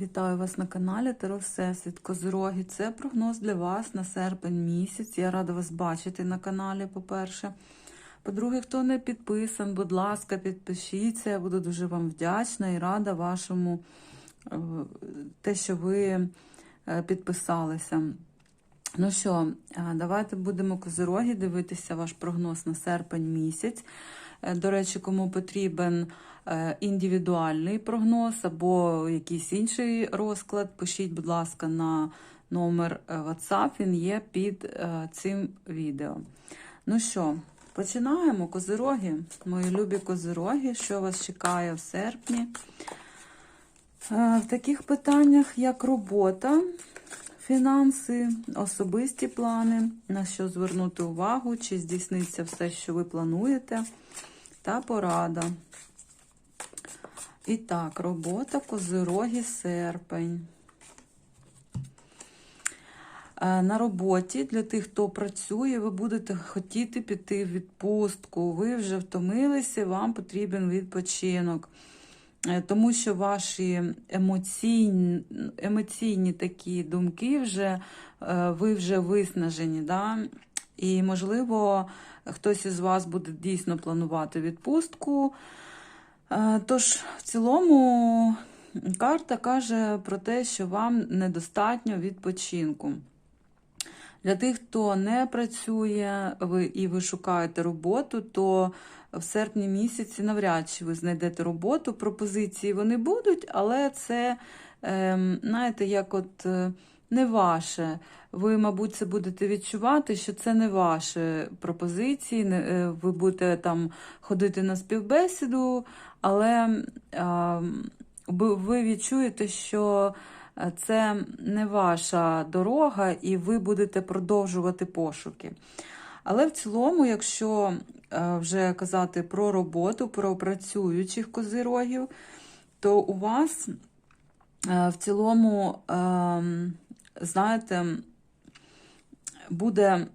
Вітаю вас на каналі Таро Всесвіт Козороги. Це прогноз для вас на серпень місяць. Я рада вас бачити на каналі, по-перше. По-друге, хто не підписан, будь ласка, підпишіться. Я буду дуже вам вдячна і рада вашому е, те, що ви е, підписалися. Ну що, е, давайте будемо козороги дивитися ваш прогноз на серпень місяць. Е, До речі, кому потрібен е, індивідуальний прогноз або якийсь інший розклад, пишіть, будь ласка, на номер е, WhatsApp, він є під цим відео. Ну що, починаємо. Козироги, мої любі козироги, що вас чекає в серпні? В таких питаннях, як робота, фінанси, особисті плани, на що звернути увагу, чи здійсниться все, що ви плануєте, та порада. І так, робота, козироги, серпень. Е, На роботі для тих, хто працює, ви будете хотіти піти в відпустку. Ви вже втомилися, вам потрібен відпочинок. Е, Тому що ваші емоційні, емоційні такі думки вже е, ви вже виснажені. Да? І, можливо, хтось із вас буде дійсно планувати відпустку. Е, Тож, в цілому, карта каже про те, що вам недостатньо відпочинку. Для тих, хто не працює ви, і ви шукаєте роботу, то в серпні місяці навряд чи ви знайдете роботу. Пропозиції вони будуть, але це, ем, знаєте, як от е, не ваше. Ви, мабуть, це будете відчувати, що це не ваші пропозиції. е, Ви будете там ходити на співбесіду, але ви відчуєте, що е, це не ваша дорога, і ви будете продовжувати пошуки. Але в цілому, якщо е, вже казати про роботу, про працюючих козирогів, то у вас в цілому, ем, знаєте, буде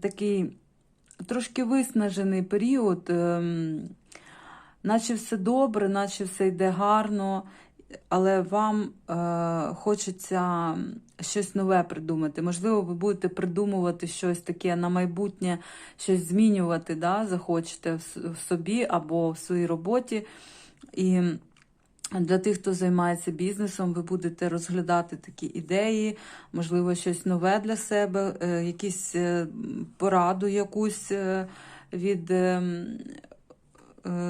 такий трошки виснажений період, ем, наче все добре, наче все йде гарно, але вам е, хочеться щось нове придумати. Можливо, ви будете придумувати щось таке на майбутнє, щось змінювати, да, захочете в собі або в своїй роботі. І для тих, хто займається бізнесом, ви будете розглядати такі ідеї, можливо, щось нове для себе, е, якісь е, пораду якусь е, від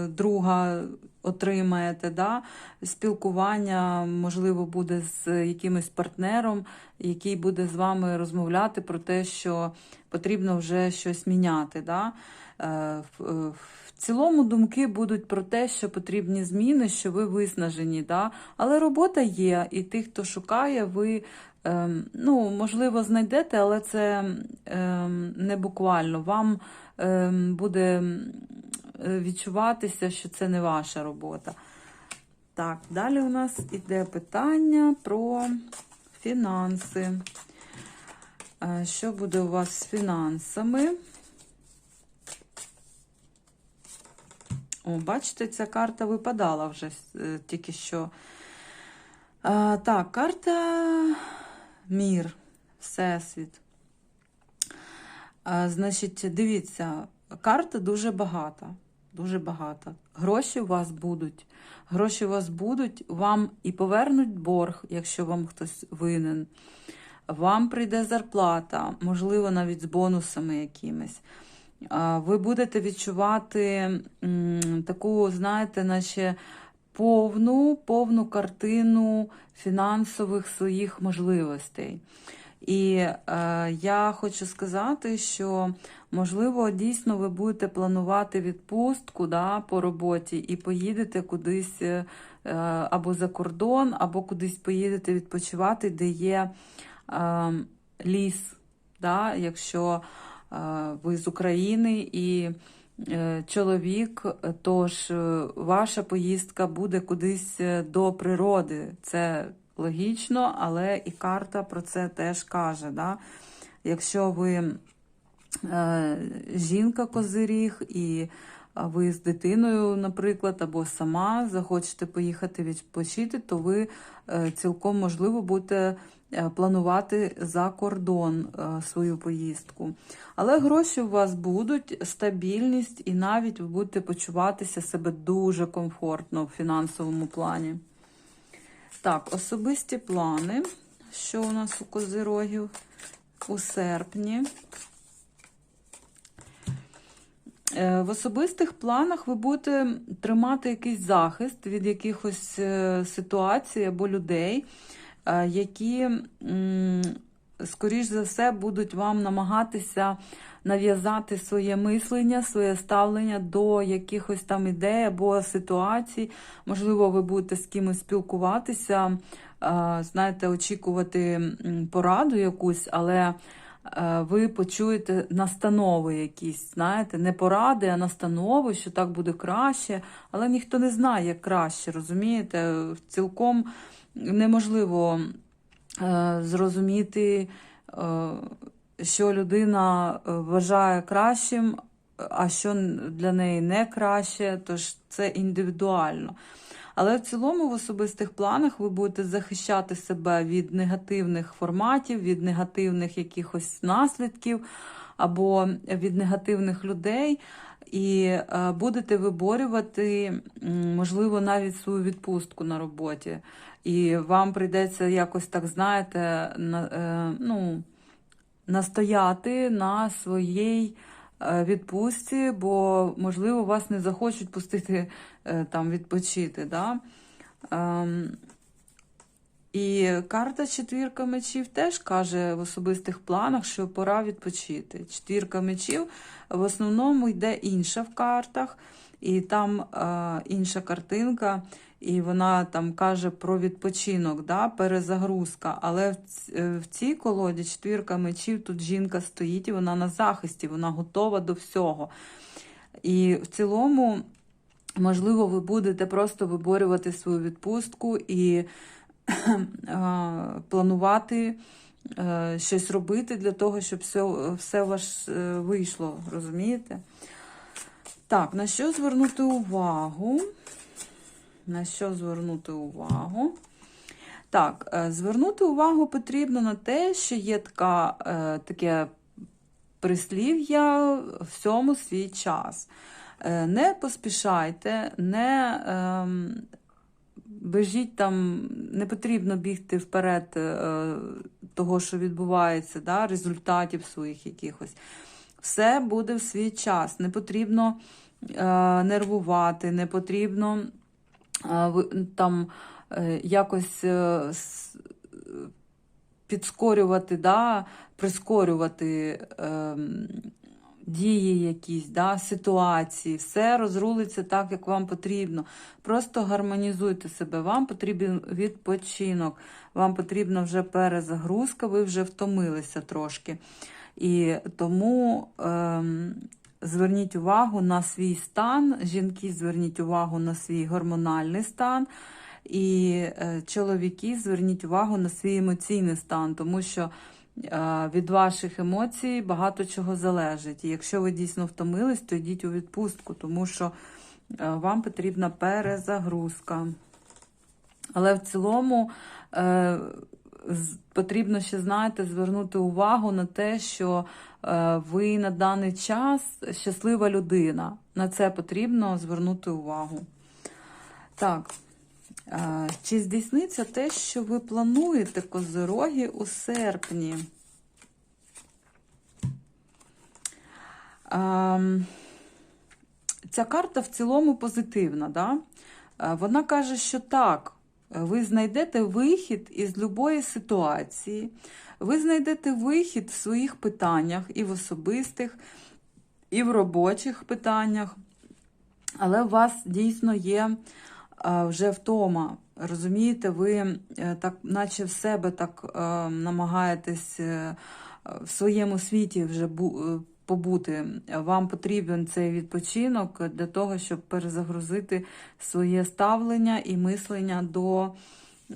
друга отримаєте. Да? Спілкування, можливо, буде з якимось партнером, який буде з вами розмовляти про те, що потрібно вже щось міняти. Да? Е, в- е, цілому думки будуть про те, що потрібні зміни, що ви виснажені. Да? Але робота є, і тих, хто шукає, ви ем, ну, можливо, знайдете, але це ем, не буквально. Вам ем, буде е, відчуватися, що це не ваша робота. Так, далі у нас іде питання про фінанси. Що буде у вас з фінансами? О, бачите, ця карта випадала вже е, тільки що. А, так, карта Мір, Всесвіт. А, значить, дивіться, карта дуже багата. Дуже багата. Гроші у вас будуть. Гроші у вас будуть, вам і повернуть борг, якщо вам хтось винен. Вам прийде зарплата, можливо, навіть з бонусами якимись. Ви будете відчувати таку, знаєте, наче повну, повну картину фінансових своїх можливостей. І е, я хочу сказати, що можливо дійсно ви будете планувати відпустку да, по роботі і поїдете кудись е, або за кордон, або кудись поїдете відпочивати, де є е, ліс. Да, якщо е, ви з України і е, чоловік, тож е, ваша поїздка буде кудись е, до природи. Це логічно, але і карта про це теж каже. Да? Якщо ви жінка козиріг і ви з дитиною, наприклад, або сама захочете поїхати відпочити, то ви цілком можливо будете планувати за кордон е, свою поїздку. Але гроші у вас будуть, стабільність, і навіть ви будете почуватися себе дуже комфортно в фінансовому плані. Так, особисті плани. Що у нас у козирогів у серпні? Е, В особистих планах ви будете тримати якийсь захист від якихось е, ситуацій або людей, е, які, скоріш за все, будуть вам намагатися нав'язати своє мислення, своє ставлення до якихось там ідей або ситуацій. Можливо, ви будете з кимось спілкуватися, е, знаєте, очікувати пораду якусь, але е, ви почуєте настанови якісь, знаєте, не поради, а настанови, що так буде краще, але ніхто не знає, як краще, розумієте? Цілком неможливо е, зрозуміти, е, що людина е, вважає кращим, а що для неї не краще, тож це індивідуально. Але в цілому в особистих планах ви будете захищати себе від негативних форматів, від негативних якихось наслідків або від негативних людей, і е, будете виборювати, можливо, навіть свою відпустку на роботі. І вам прийдеться якось так, знаєте, на, е, ну, настояти на своїй відпустці, бо, можливо, вас не захочуть пустити е, там відпочити. Да? Ем, І карта четвірка мечів теж каже в особистих планах, що пора відпочити. Четвірка мечів в основному йде інша в картах, і там е, інша картинка, і вона там каже про відпочинок, да, перезагрузка. Але в, е, в цій колоді четвірка мечів тут жінка стоїть, і вона на захисті, вона готова до всього. І в цілому, можливо, ви будете просто виборювати свою відпустку і планувати е, щось робити для того, щоб все, все у вас е, вийшло, розумієте? Так, на що звернути увагу? На що звернути увагу? Так, е, звернути увагу потрібно на те, що є така, е, таке прислів'я всьому свій час. Е, Не поспішайте, не ем, бежіть там, не потрібно бігти вперед того, що відбувається, да, результатів своїх якихось. Все буде в свій час. Не потрібно нервувати, не потрібно там е, якось е, підскорювати, да, прискорювати ем, дії якісь, да, ситуації. Все розрулиться так, як вам потрібно. Просто гармонізуйте себе. Вам потрібен відпочинок, вам потрібна вже перезагрузка, ви вже втомилися трошки. І тому ем, зверніть увагу на свій стан. Жінки, зверніть увагу на свій гормональний стан. І е, чоловіки, зверніть увагу на свій емоційний стан, тому що е, від ваших емоцій багато чого залежить. І якщо ви дійсно втомились, то йдіть у відпустку, тому що е, вам потрібна перезагрузка. Але в цілому потрібно ще, знаєте, звернути увагу на те, що е, ви на даний час щаслива людина. На це потрібно звернути увагу. Так. е, Чи здійсниться те, що ви плануєте козороги у серпні? Ем, Ця карта в цілому позитивна. Да? Е, Вона каже, що так, ви знайдете вихід із любої ситуації, ви знайдете вихід в своїх питаннях і в особистих, і в робочих питаннях. Але у вас дійсно є е, вже втома. Розумієте, ви е, так, наче в себе так е, намагаєтесь в своєму світі вже побути. Вам потрібен цей відпочинок для того, щоб перезагрузити своє ставлення і мислення до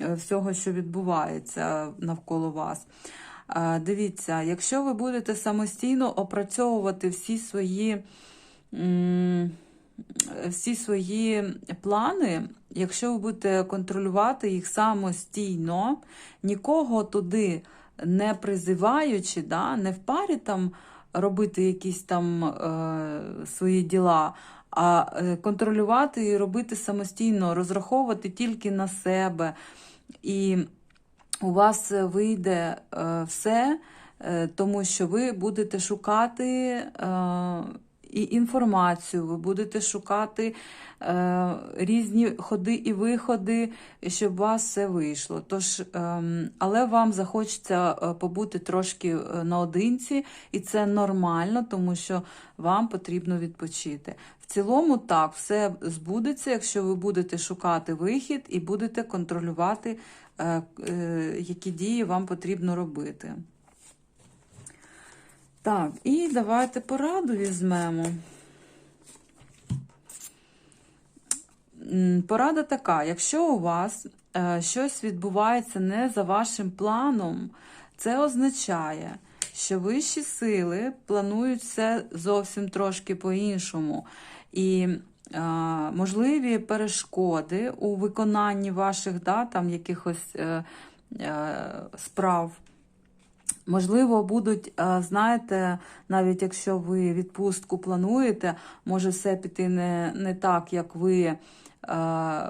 е, всього, що відбувається навколо вас. Е, Дивіться, якщо ви будете самостійно опрацьовувати всі свої. всі свої плани, якщо ви будете контролювати їх самостійно, нікого туди не призиваючи, да, не в парі там робити якісь там е, свої діла, а е, контролювати і робити самостійно, розраховувати тільки на себе. І у вас вийде е, все, е, тому що ви будете шукати е, і інформацію, ви будете шукати е, різні ходи і виходи, щоб у вас все вийшло. Тож, ем, але вам захочеться е, побути трошки е, наодинці, і це нормально, тому що вам потрібно відпочити. В цілому, так, все збудеться, якщо ви будете шукати вихід і будете контролювати, е, е, які дії вам потрібно робити. Так, і давайте пораду візьмемо. Порада така: якщо у вас е, щось відбувається не за вашим планом, це означає, що вищі сили планують все зовсім трошки по-іншому. І е, можливі перешкоди у виконанні ваших да, там, якихось е, справ. Можливо, будуть, е, знаєте, навіть якщо ви відпустку плануєте, може все піти не, не так, як ви е,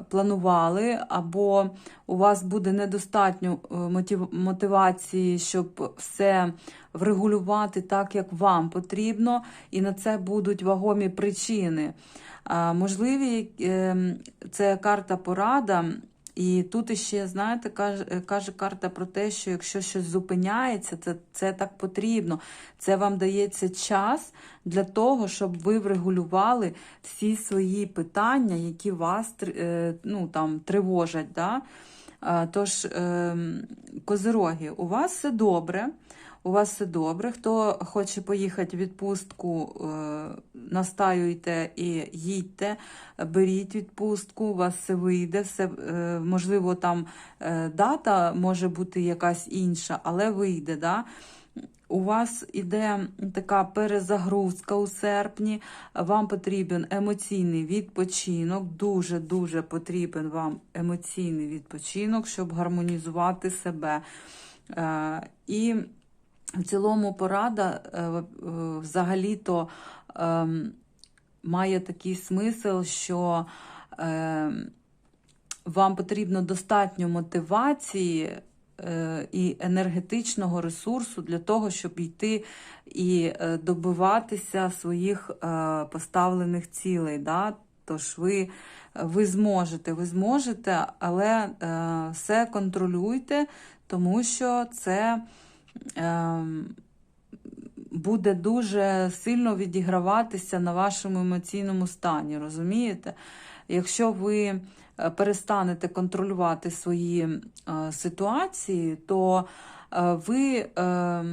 планували, або у вас буде недостатньо е, мотив- мотивації, щоб все врегулювати так, як вам потрібно, і на це будуть вагомі причини. Е, Можливі, е, це карта порада. І тут іще, знаєте, каже, каже карта про те, що якщо щось зупиняється, це, це так потрібно. Це вам дається час для того, щоб ви врегулювали всі свої питання, які вас е, ну, там, тривожать. Да? Тож, ем, козироги, у вас все добре. У вас все добре. Хто хоче поїхати в відпустку, е, настаюйте і їдьте, беріть відпустку, у вас все вийде, все, е, можливо, там е, дата може бути якась інша, але вийде. Да? У вас іде така перезагрузка у серпні, вам потрібен емоційний відпочинок, дуже-дуже потрібен вам емоційний відпочинок, щоб гармонізувати себе. І в цілому порада е, е, взагалі-то ем, має такий смисл, що ем, вам потрібно достатньо мотивації е, і енергетичного ресурсу для того, щоб йти і добиватися своїх поставлених цілей. Да? Тож ви, ви зможете, ви зможете, але все контролюйте, тому що це. Ем, буде дуже сильно відіграватися на вашому емоційному стані, розумієте? Якщо ви е, перестанете контролювати свої е, ситуації, то е, ви е,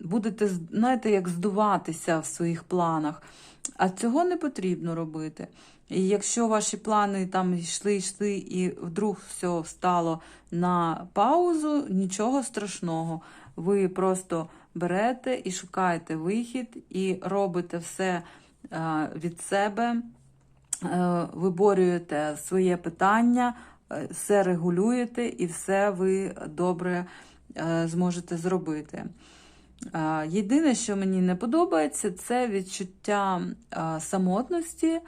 будете, знаєте, як здуватися в своїх планах. А цього не потрібно робити. І якщо ваші плани там йшли, йшли, і вдруг все стало на паузу, нічого страшного. Ви просто берете і шукаєте вихід, і робите все е, від себе, е, виборюєте своє питання, е, все регулюєте і все ви добре зможете зробити. Єдине, що мені не подобається, це відчуття самотності,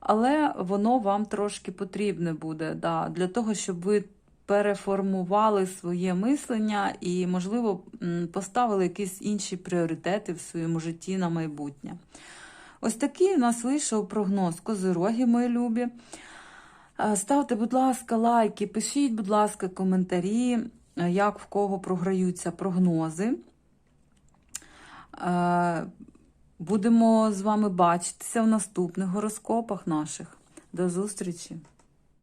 але воно вам трошки потрібне буде да, для того, щоб ви переформували своє мислення і, можливо, поставили якісь інші пріоритети в своєму житті на майбутнє. Ось такий у нас вийшов прогноз Козироги, мої любі. Е, Ставте, будь ласка, лайки, пишіть, будь ласка, коментарі, е, як в кого програються прогнози. Е, Будемо з вами бачитися в наступних гороскопах наших. До зустрічі!